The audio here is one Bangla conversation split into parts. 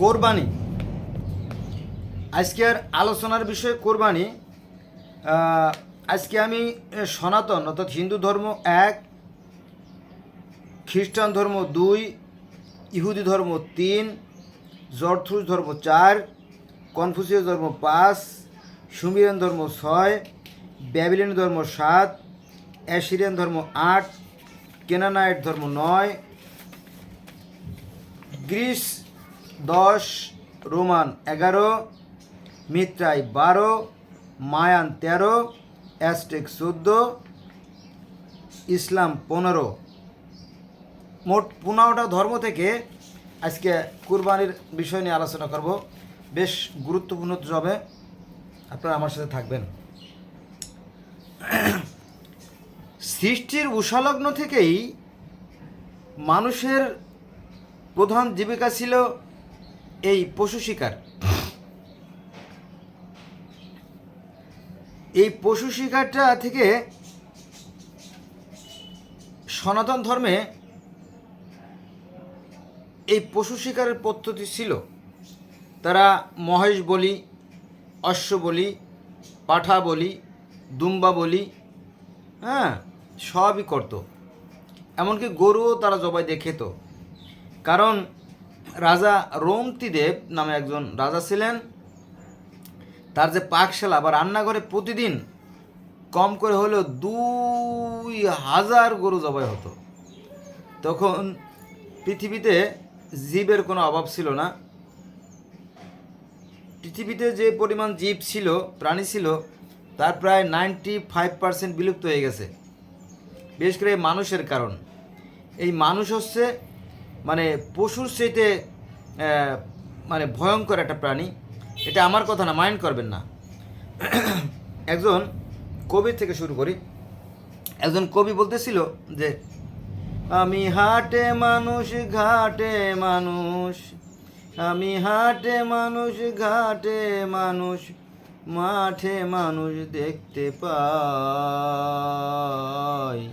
কোরবানি। আজকের আলোচনার বিষয় কোরবানি। আজকে আমি সনাতন অর্থাৎ হিন্দু ধর্ম এক, খ্রিস্টান ধর্ম দুই, ইহুদি ধর্ম তিন, জর্থুস ধর্ম চার, কনফুসিয়াস ধর্ম পাঁচ, সুমিরান ধর্ম ছয় ব্যাবিলিয়ন ধর্ম সাত, অ্যাসিরিয়ান ধর্ম আট কেনানাইট ধর্ম নয়, গ্রিস দশ, রোমান এগারো মিত্রাই বারো, মায়ান তেরো, অ্যাস্টেক চোদ্দ, ইসলাম পনেরো। মোট পনেরোটা ধর্ম থেকে আজকে কুরবানির বিষয় নিয়ে আলোচনা করব। বেশ গুরুত্বপূর্ণ হবে আপনারা আমার সাথে থাকবেন। সৃষ্টির উষালগ্ন থেকেই মানুষের প্রধান জীবিকা ছিল এই পশু শিকার। এই পশু শিকারটা থেকে সনাতন ধর্মে এই পশু শিকারের পদ্ধতি ছিল। তারা মহেশ বলি, অশ্ব বলি, পাঠা বলি, দুম্বা বলি হ্যাঁ সবই করত। এমনকি গরুও তারা জবাই দিয়ে খেত। কারণ রাজা রোমতিদেব নামে একজন রাজা ছিলেন। তার যে পাকশালা বা রান্নাঘরে প্রতিদিন কম করে হলেও দুই হাজার গরু জবাই হতো। তখন পৃথিবীতে জীবের কোনো অভাব ছিল না। পৃথিবীতে যে পরিমাণ জীব ছিল, প্রাণী ছিল, তার প্রায় নাইনটি ফাইভ পার্সেন্ট বিলুপ্ত হয়ে গেছে। বিশেষ করে মানুষের কারণ। এই মানুষ হচ্ছে মানে পশুর চাইতে মানে ভয়ঙ্কর একটা প্রাণী। এটা আমার কথা না মাইন্ড করবেন না। একজন কবির থেকে শুরু করি। একজন কবি বলতেছিল যে, আমি হাটে মানুষ, ঘাটে মানুষ। আমি হাটে মানুষ, ঘাটে মানুষ। মাঠে মানুষ দেখতে পাই।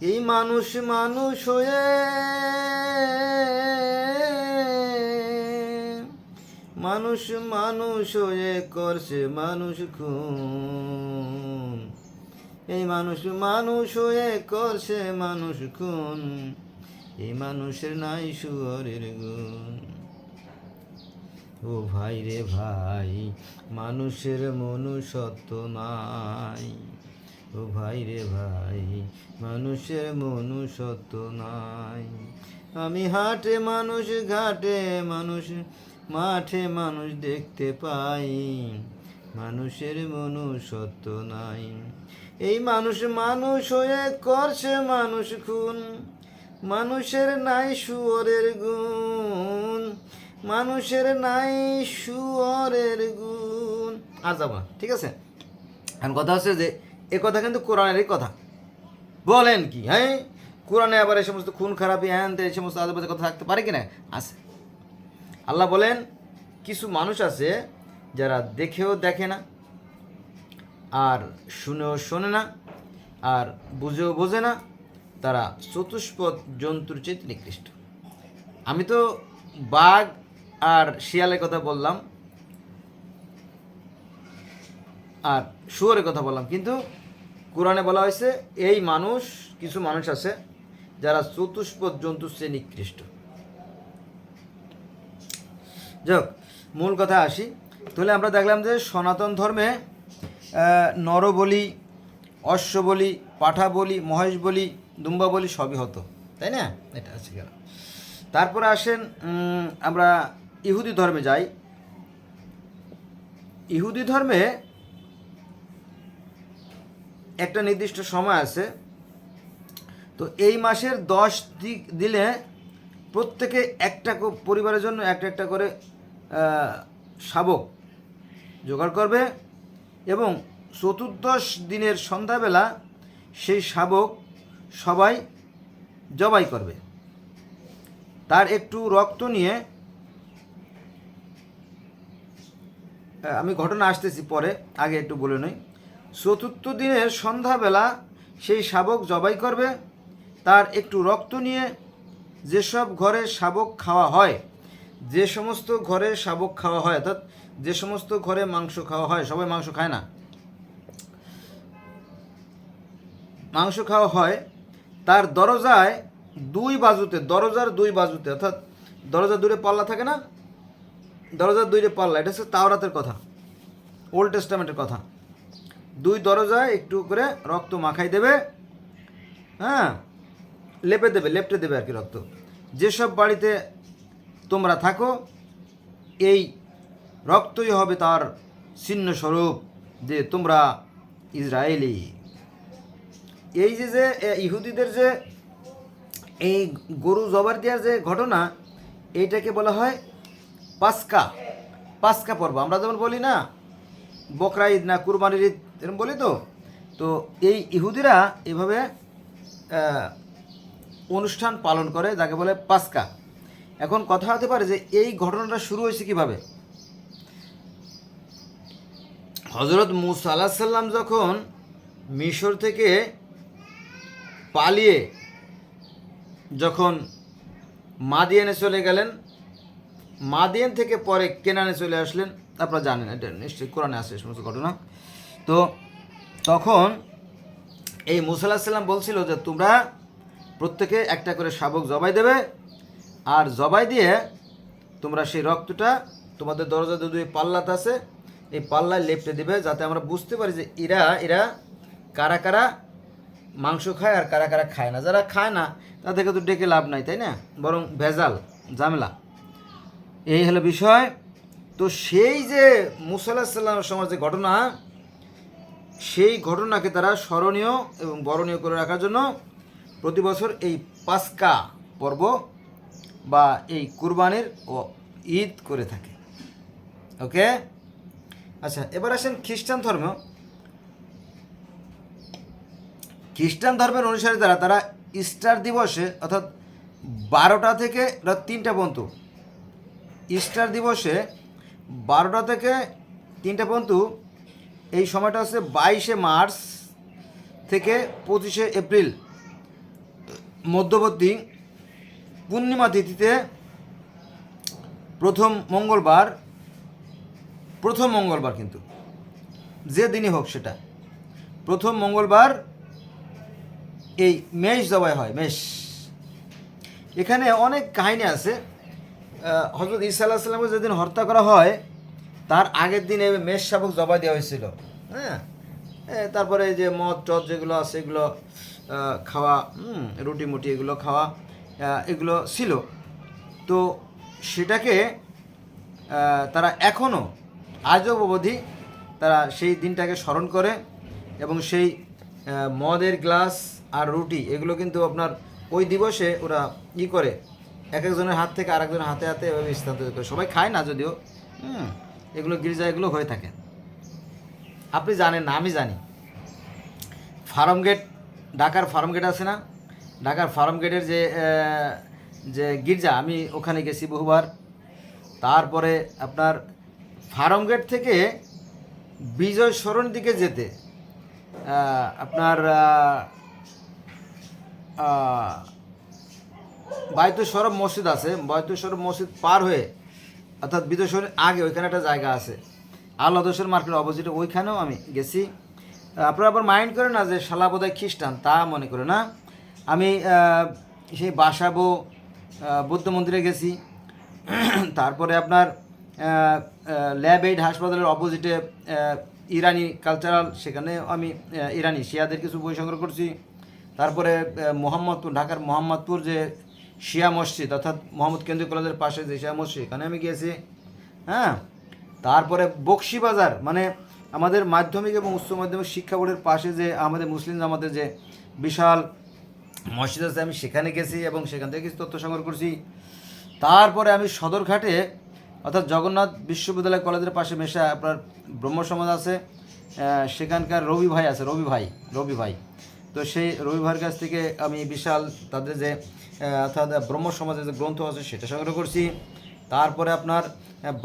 এই মানুষ মানুষ হয়ে মানুষ মানুষ হয়ে করছে মানুষ খুন। এই মানুষ মানুষ হয়ে করছে মানুষ খুন। এই মানুষের নাই সুয়রের গুণ। ও ভাই রে ভাই, মানুষের মনুষ্যত্ব নাই। ও ভাই রে ভাই, মানুষের মনুষ্যত্ব নাই। আমি হাটে মানুষ, ঘাটে মানুষ, মাঠে মানুষ দেখতে পাই। মানুষের মনুষ্যত্ব নাই। এই মানুষ মানুষ হয়ে করছে মানুষ খুন। মানুষের নাই সুয়রের গুণ। মানুষের নাই সুয়রের গুণ। না, ঠিক আছে? এখন কথা হচ্ছে যে এ কথা কিন্তু কোরআনেরই কথা। বলেন কি হ্যাঁ? কোরআনে আবার এই সমস্ত খুন খারাপি, হ্যান এই সমস্ত আজেবাজে কথা থাকতে পারে কি না? আছে। আল্লাহ বলেন, কিছু মানুষ আছে যারা দেখেও দেখে না, আর শুনেও শোনে না, আর বুঝেও বোঝে না, তারা চতুষ্পদ জন্তুর চেয়ে নিকৃষ্ট। আমি তো বাঘ আর শিয়ালের কথা বললাম, আর শুয়োরের কথা বললাম, কিন্তু কোরআনে বলা হয়েছে এই মানুষ কিছু মানুষ আছে যারা চতুষ্প জন্তুর চেয়ে নিকৃষ্ট। যাক মূল কথা আসি। তাহলে আমরা দেখলাম যে সনাতন ধর্মে আহ, নরবলি অশ্ব বলি পাঠা বলি মহেশ বলি দুম্বা বলি সবই হতো তাই না? এটা আছে গেল। তারপরে আসেন আমরা ইহুদি ধর্মে যাই। ইহুদি ধর্মে একটা নির্দিষ্ট সময় আছে। তো এই মাসের দশ দিক দিলে প্রত্যেকে একটা পরিবারের জন্য একটা একটা করে শাবক জোগাড় করবে এবং চতুর্দশ দিনের সন্ধ্যাবেলা সেই শাবক সবাই জবাই করবে। তার একটু রক্ত নিয়ে আমি ঘটনা আসতেছি পরে, আগে একটু বলে নই। চতুর্থ দিনের সন্ধ্যাবেলা সেই শাবক জবাই করবে, তার একটু রক্ত নিয়ে যেসব ঘরে শাবক খাওয়া হয়, যে সমস্ত ঘরে শাবক খাওয়া হয়, অর্থাৎ যে সমস্ত ঘরে মাংস খাওয়া হয়, সবাই মাংস খায় না। মাংস খাওয়া হয়, তার দরজায় দুই বাজুতে, দরজার দুই বাজুতে, অর্থাৎ দরজার দূরে পাল্লা থাকে না? দরজার দুইটা পাল্লা, এটা হচ্ছে তাওরাতের কথা, ওল্ড টেস্টামেন্টের কথা। দুই দরজায় একটু করে রক্ত মাখাই দেবে হ্যাঁ? লেপে দেবে, লেপটে দেবে আর কি রক্ত। যেসব বাড়িতে তোমরা থাকো, এই রক্তই হবে তার চিহ্ন স্বরূপ যে তোমরা ইসরায়েলি। এই যে যে ইহুদিদের যে এই গরু জবার দেওয়ার যে ঘটনা, এইটাকে বলা হয় পাস্কা পাস্কা পর্ব। আমরা যেমন বলি না, বকরা ঈদ না, কুরবানির ঈদ এরকম বলি তো? তো এই ইহুদিরা এভাবে অনুষ্ঠান পালন করে, যাকে বলে পাস্কা। এখন কথা হতে পারে যে এই ঘটনাটা শুরু হয়েছে কীভাবে? হজরত মুসা সাল্লাম যখন মিশর থেকে পালিয়ে যখন মাদিয়ানে চলে গেলেন, মাদিয়ান থেকে পরে কেনানে চলে আসলেন, আপনারা জানেন, এটা নিশ্চয়ই কোরআনে এই সমস্ত ঘটনা। তো তখন এই মুসাল্লাহ সাল্লাম বলছিল যে তোমরা প্রত্যেকে একটা করে শাবক জবাই দেবে আর জবাই দিয়ে তোমরা সেই রক্তটা তোমাদের দরজা দুই পাল্লাতে আছে, এই পাল্লায় লেপটে দিবে যাতে আমরা বুঝতে পারি যে এরা এরা কারা কারা মাংস খায় আর কারা কারা খায় না। যারা খায় না, তাদেরকে তো ডেকে লাভ নাই, তাই না? বরং ভেজাল, ঝামেলা। এই হলো বিষয়। তো সেই যে মুসাল্লাহ সাল্লামের সময় যে ঘটনা সেই ঘটনাকে তারা স্মরণীয় এবং বরণীয় করে রাখার জন্য প্রতি বছর এই পাস্কা পর্ব বা এই কুরবানির ও ঈদ করে থাকে। ওকে? আচ্ছা এবার আসেন খ্রিস্টান ধর্ম। খ্রিস্টান ধর্মের অনুসারে যারা তারা ইস্টার দিবসে অর্থাৎ বারোটা থেকে, রাত তিনটা পর্যন্ত, ইস্টার দিবসে বারোটা থেকে তিনটা পর্যন্ত এই সময়টা হচ্ছে বাইশে মার্চ থেকে পঁচিশে এপ্রিল। মধ্যবর্তী পূর্ণিমা তিথিতে প্রথম মঙ্গলবার প্রথম মঙ্গলবার কিন্তু, যে দিনই হোক সেটা। প্রথম মঙ্গলবার এই মেষ জবাই হয়, মেষ। এখানে অনেক কাহিনী আছে। হজরত ঈসা আল্লাহ সাল্লামকে যেদিন হত্যা করা হয় তার আগের দিনে মেষ শাবক জবাই দেওয়া হয়েছিল। হ্যাঁ? তারপরে যে মদ, টদ যেগুলো আছে, এগুলো খাওয়া রুটি মুটি এগুলো খাওয়া এগুলো ছিল। তো সেটাকে তারা এখনও আজও অবধি তারা সেই দিনটাকে স্মরণ করে এবং সেই মদের গ্লাস আর রুটি এগুলো কিন্তু আপনার ওই দিবসে ওরা ই করে। এক একজনের হাত থেকে আরেকজনের হাতে হাতে এভাবে স্থানান্তরিত করে। সবাই খায় না যদিও। হুম। এগুলো গির্জা, এগুলো হয়ে থাকে। আপনি জানেন না, আমি জানি। ফার্ম গেট, ঢাকার ফার্ম গেট আছে না? ঢাকার ফার্ম গেটের যে যে গির্জা, আমি ওখানে গেছি বহুবার। তারপরে আপনার ফার্ম গেট থেকে বিজয় সরণ দিকে যেতে আপনার বায়তুল সরব মসজিদ আছে। বায়তুল সরব মসজিদ পার হয়ে অর্থাৎ বিদেশের আগে ওইখানে একটা জায়গা আছে। আল্লাহ দোষের মার্কেট অপোজিটে ওইখানেও আমি গেছি। আপনারা আবার মাইন্ড করে না যে শালা বোধহয় খ্রিস্টান, তা মনে করে না। আমি সেই বাসাবো বৌদ্ধ মন্দিরে গেছি। তারপরে আপনার ল্যাব এইড হাসপাতালের অপোজিটে ইরানি কালচারাল সেখানে আমি ইরানি শিয়াদের কিছু বই সংগ্রহ করছি। তারপরে মোহাম্মদপুর, ঢাকার মোহাম্মদপুর যে শিয়া মসজিদ, অর্থাৎ মোহাম্মদ কেন্দ্রীয় কলেজের পাশে যে শিয়া মসজিদ, এখানে আমি গিয়েছি। হ্যাঁ? তারপরে বক্সিবাজার মানে আমাদের মাধ্যমিক এবং উচ্চ মাধ্যমিক শিক্ষা বোর্ডের পাশে যে আমাদের মুসলিম জামাতের যে বিশাল মসজিদ আছে, আমি সেখানে গেছি এবং সেখান থেকে কিছু তথ্য সংগ্রহ করছি। তারপরে আমি সদরঘাটে, অর্থাৎ জগন্নাথ বিশ্ববিদ্যালয় কলেজের পাশে মেশা আপনার ব্রহ্ম সমাজ আছে সেখানকার রবি ভাই আছে, রবি ভাই রবি ভাই। তো সেই রবি ভাইয়ের কাছ থেকে আমি বিশাল তাদের যে অর্থাৎ ব্রহ্ম সমাজের যে গ্রন্থ আছে সেটা সংগ্রহ করছি। তারপরে আপনার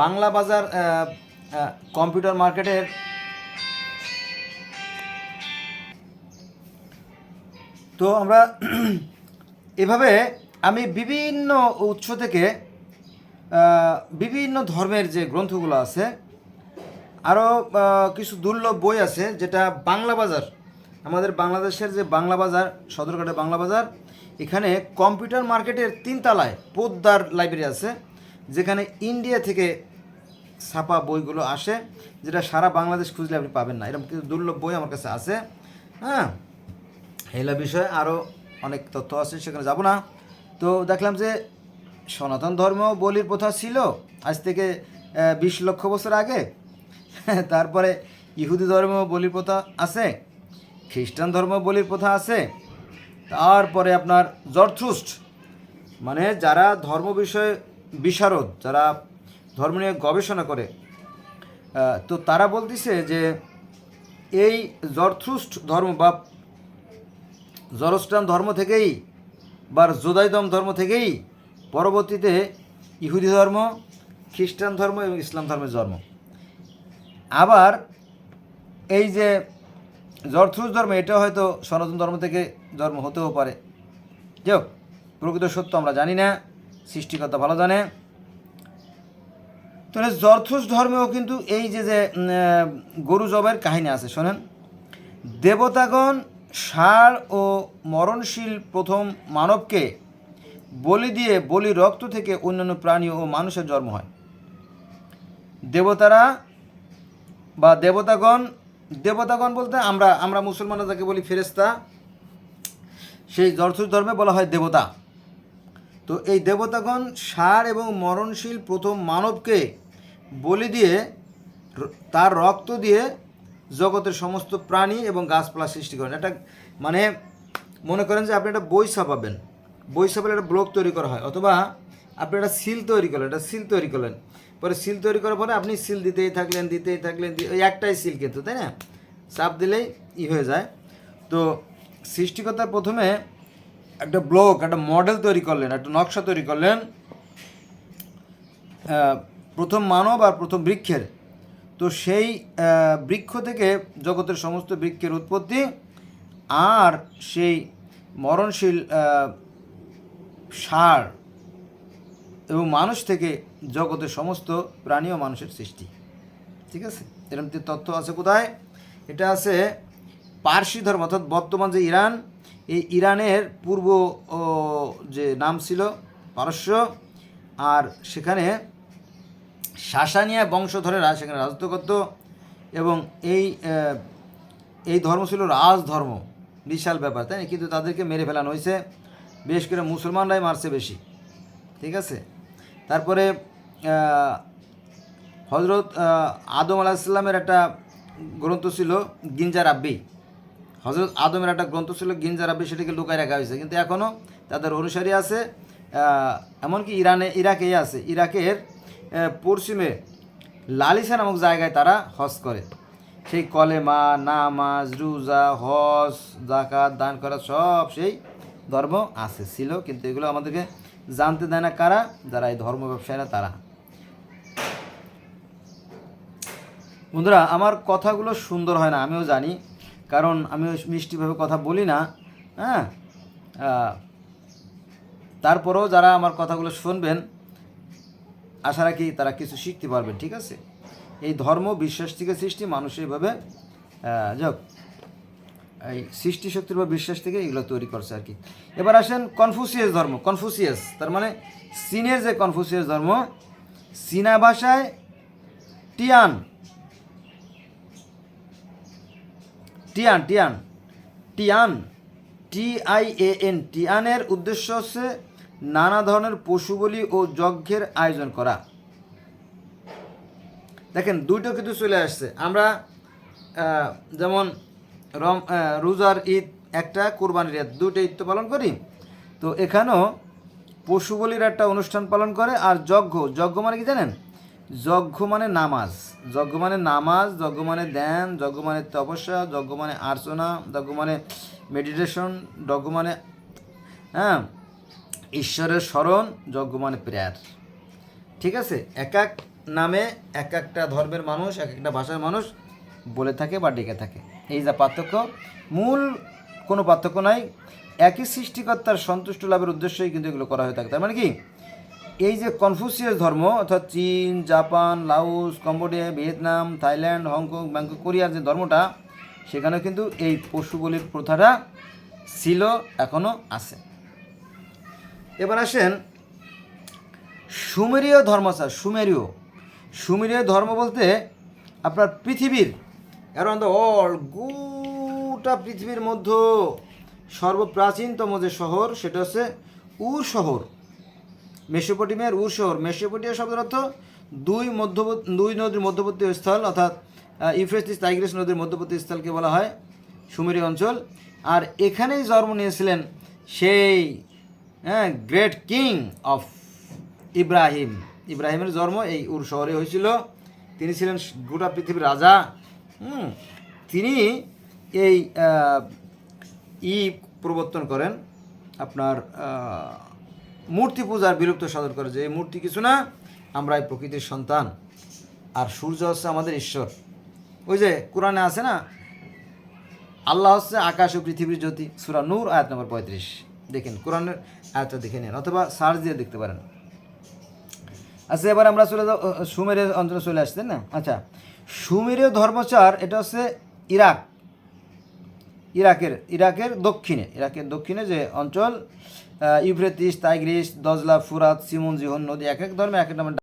বাংলা বাজার কম্পিউটার মার্কেটের তো আমরা এভাবে আমি বিভিন্ন উৎস থেকে বিভিন্ন ধর্মের যে গ্রন্থগুলো আছে, আরও কিছু দুর্লভ বই আছে, যেটা বাংলা বাজার আমাদের বাংলাদেশের যে বাংলা বাজার সদরঘাটে বাংলা বাজার, এখানে কম্পিউটার মার্কেটের তিনতলায় পোদ্দার লাইব্রেরি আছে, যেখানে ইন্ডিয়া থেকে ছাপা বইগুলো আসে, যেটা সারা বাংলাদেশ খুঁজলে আপনি পাবেন না। এরকম কিছু দুর্লভ বই আমার কাছে আছে। হ্যাঁ হেলা বিষয়ে আরও অনেক তথ্য আছে, সেখানে যাব না। তো দেখলাম যে সনাতন ধর্ম বলির প্রথা ছিল আজ থেকে বিশ লক্ষ বছর আগে। তারপরে ইহুদি ধর্ম বলির প্রথা আছে। খ্রিস্টান ধর্ম বলির প্রথা আছে। তারপরে আপনার জর্থ্রুস্ট মানে যারা ধর্ম বিষয়ে বিশারদ, যারা ধর্ম নিয়ে গবেষণা করে তো তারা বলতেছে যে এই জর্থ্রুস্ট ধর্ম বা জরস্টান ধর্ম থেকেই বা জোদাইদম ধর্ম থেকেই পরবর্তীতে ইহুদি ধর্ম, খ্রিস্টান ধর্ম এবং ইসলাম ধর্মের জন্ম। আবার এই যে জর্থ্রুস ধর্ম, এটা হয়তো সনাতন ধর্ম থেকে জন্ম হতেও পারে। যাই প্রকৃত সত্য আমরা জানি না, সৃষ্টিকর্তা ভালো জানে। তাহলে জর্থুস ধর্মেও কিন্তু এই যে যে গরু জবের কাহিনী আছে, শোনেন। দেবতাগণ ষাঁড় ও মরণশীল প্রথম মানবকে বলি দিয়ে বলি রক্ত থেকে অন্যান্য প্রাণী ও মানুষের জন্ম হয়। দেবতারা বা দেবতাগণ দেবতাগণ বলতে আমরা আমরা মুসলমানরা যাকে বলি ফেরেস্তা সেই জর্থুস ধর্মে বলা হয় দেবতা। তো এই দেবতাগণ সার এবং মরণশীল প্রথম মানবকে বলি দিয়ে, তার রক্ত দিয়ে জগতের সমস্ত প্রাণী এবং গাছপালা সৃষ্টি করেন। এটা মানে মনে করেন যে আপনি একটা বই ছাপাবেন। বই ছাপালে একটা ব্লক তৈরি করা হয়, অথবা আপনি একটা সিল তৈরি করলেন, একটা সিল তৈরি করলেন। পরে সিল তৈরি করার পরে আপনি সিল দিতেই থাকলেন দিতেই থাকলেন ওই একটাই সিল কিন্তু, তাই না? চাপ দিলেই ই হয়ে যায়। তো সৃষ্টিকর্তার প্রথমে একটা ব্লক একটা মডেল তৈরি করলেন, একটা নকশা তৈরি করলেন প্রথম মানব আর প্রথম বৃক্ষের। তো সেই বৃক্ষ থেকে জগতের সমস্ত বৃক্ষের উৎপত্তি আর সেই মরণশীল সার এবং মানুষ থেকে জগতের সমস্ত প্রাণী ও মানুষের সৃষ্টি। ঠিক আছে? এরকম তথ্য আছে কোথায়? এটা আছে পার্সি ধর্ম, অর্থাৎ বর্তমান যে ইরান, এই ইরানের পূর্ব যে নাম ছিল পারস্য, আর সেখানে শাসানিয়া বংশধরেরা সেখানে রাজত্ব করত এবং এই এই ধর্ম ছিল রাজধর্ম। বিশাল ব্যাপার, তাই না? কিন্তু তাদেরকে মেরে ফেলানো হয়েছে। বেশ করে মুসলমানরাই মারছে বেশি। ঠিক আছে? তারপরে হজরত আদম আলাহিসাল্লামের একটা গ্রন্থ ছিল গিঞ্জা রাব্বি। হজরত আদমের একটা গ্রন্থ ছিল গিঞ্জা রাব্বি, সেটাকে লুকায় রাখা হয়েছে। কিন্তু এখনও তাদের অনুসারী আছে এমনকি ইরানে ইরাকেই আছে। ইরাকের পশ্চিমে লালিসা নামক জায়গায় তারা হজ করে। সেই কলেমা, নামাজ, রুজা, হজ জাকাত দান করা সব সেই ধর্ম আছে, ছিল। কিন্তু এগুলো আমাদেরকে জানতে দেয় না কারা, যারা এই ধর্ম ব্যবসায়ীরা, তারা। বন্ধুরা, আমার কথাগুলো সুন্দর হয় না, আমিও জানি। কারণ আমি মিষ্টিভাবে কথা বলি না হ্যাঁ? তারপরেও যারা আমার কথাগুলো শুনবেন, আশা রাখি তারা কিছু শিখতে পারবেন, ঠিক আছে? এই ধর্ম, বিশ্বাস থেকে সৃষ্টি, মানুষ এইভাবে যাক এই সৃষ্টি শক্তির বা বিশ্বাস থেকে এগুলো তৈরি করছে আর কি। এবার আসেন কনফুসিয়াস ধর্ম, কনফুসিয়াস, তার মানে চীনের যে কনফুসিয়াস ধর্ম চীনা ভাষায় টিয়ান টিয়ান টিয়ান টিয়ান টি আই এ এন টিয়ানের উদ্দেশ্য হচ্ছে নানা ধরনের পশু বলি ও যজ্ঞের আয়োজন করা। দেখেন দুটো কিন্তু চলে আসছে। আমরা যেমন রম রোজার ঈদ একটা, কোরবানির ঈদ দুটো ঈদ তো পালন করি। তো এখানেও পশু বলির একটা অনুষ্ঠান পালন করে, আর যজ্ঞ। যজ্ঞ মানে কি জানেন? যজ্ঞ মানে নামাজ। যজ্ঞ মানে নামাজ, যজ্ঞ মানে ধ্যান, যজ্ঞ মানে তপস্যা, যজ্ঞ মানে আর্চনা, যজ্ঞ মানে মেডিটেশন, যজ্ঞ মানে হ্যাঁ ঈশ্বরের স্মরণ, যজ্ঞ মানে প্রেয়ার। ঠিক আছে? এক এক নামে এক একটা ধর্মের মানুষ, এক একটা ভাষার মানুষ বলে থাকে বা ডেকে থাকে। এই যা পার্থক্য, মূল কোনো পার্থক্য নাই। একই সৃষ্টিকর্তার সন্তুষ্ট লাভের উদ্দেশ্যই কিন্তু এগুলো করা হয়ে থাকে। তার মানে কি? এই যে কনফুসিয়াস ধর্ম, অর্থাৎ চীন, Japan Laos Cambodia, Vietnam, Thailand, Hong Kong, Bangkok, কোরিয়ার যে ধর্মটা সেখানে কিন্তু এই পশু বলির প্রথাটা ছিল এখনও আছে। এবার আসেন, সুমেরীয় ধর্মচার সুমেরীয়। সুমেরীয় ধর্ম বলতে আপনার পৃথিবীর অ্যারাউন্ড দ্য ওয়ার্ল্ড গোটা পৃথিবীর মধ্যে সর্বপ্রাচীনতম যে শহর, সেটা হচ্ছে উর শহর। মেসোপটেমিয়ার উর শহর। মেসোপটেমিয়া শব্দের অর্থ দুই মধ্যবর্তী, দুই নদীর মধ্যবর্তী স্থল, অর্থাৎ ইউফ্রেস্টিস টাইগ্রিস নদীর মধ্যবর্তী স্থলকে বলা হয় সুমেরি অঞ্চল। আর এখানেই জন্ম নিয়েছিলেন সেই হ্যাঁ গ্রেট কিং অফ ইব্রাহিম। ইব্রাহিমের জন্ম এই উর শহরে হয়েছিল। তিনি ছিলেন গোটা পৃথিবীর রাজা। তিনি এই ই প্রবর্তন করেন আপনার মূর্তি পূজার বিলুপ্ত সাধন করে যে এই মূর্তি কিছু না আমরা এই প্রকৃতির সন্তান। আর সূর্য হচ্ছে আমাদের ঈশ্বর। ওই যে কোরআনে আছে না, আল্লাহ হচ্ছে আকাশ ও পৃথিবীর জ্যোতি, সুরা নূর, আয়াত নম্বর পঁয়ত্রিশ। দেখেন, কোরআনের আয়াতটা দেখে নেন, অথবা সার্চ দিয়ে দেখতে পারেন। আচ্ছা এবার আমরা চলে যাও সুমেরের অঞ্চলে চলে আসছেন না? আচ্ছা সুমেরীয় ধর্মচার, এটা হচ্ছে ইরাক। ইরাকের ইরাকের দক্ষিণে ইরাকের দক্ষিণে যে অঞ্চল ইউফ্রেতিস, তাইগ্রিস, দজলা, ফুরাত সিমুন জিহন নদী এক এক ধর্মে এক এক নামে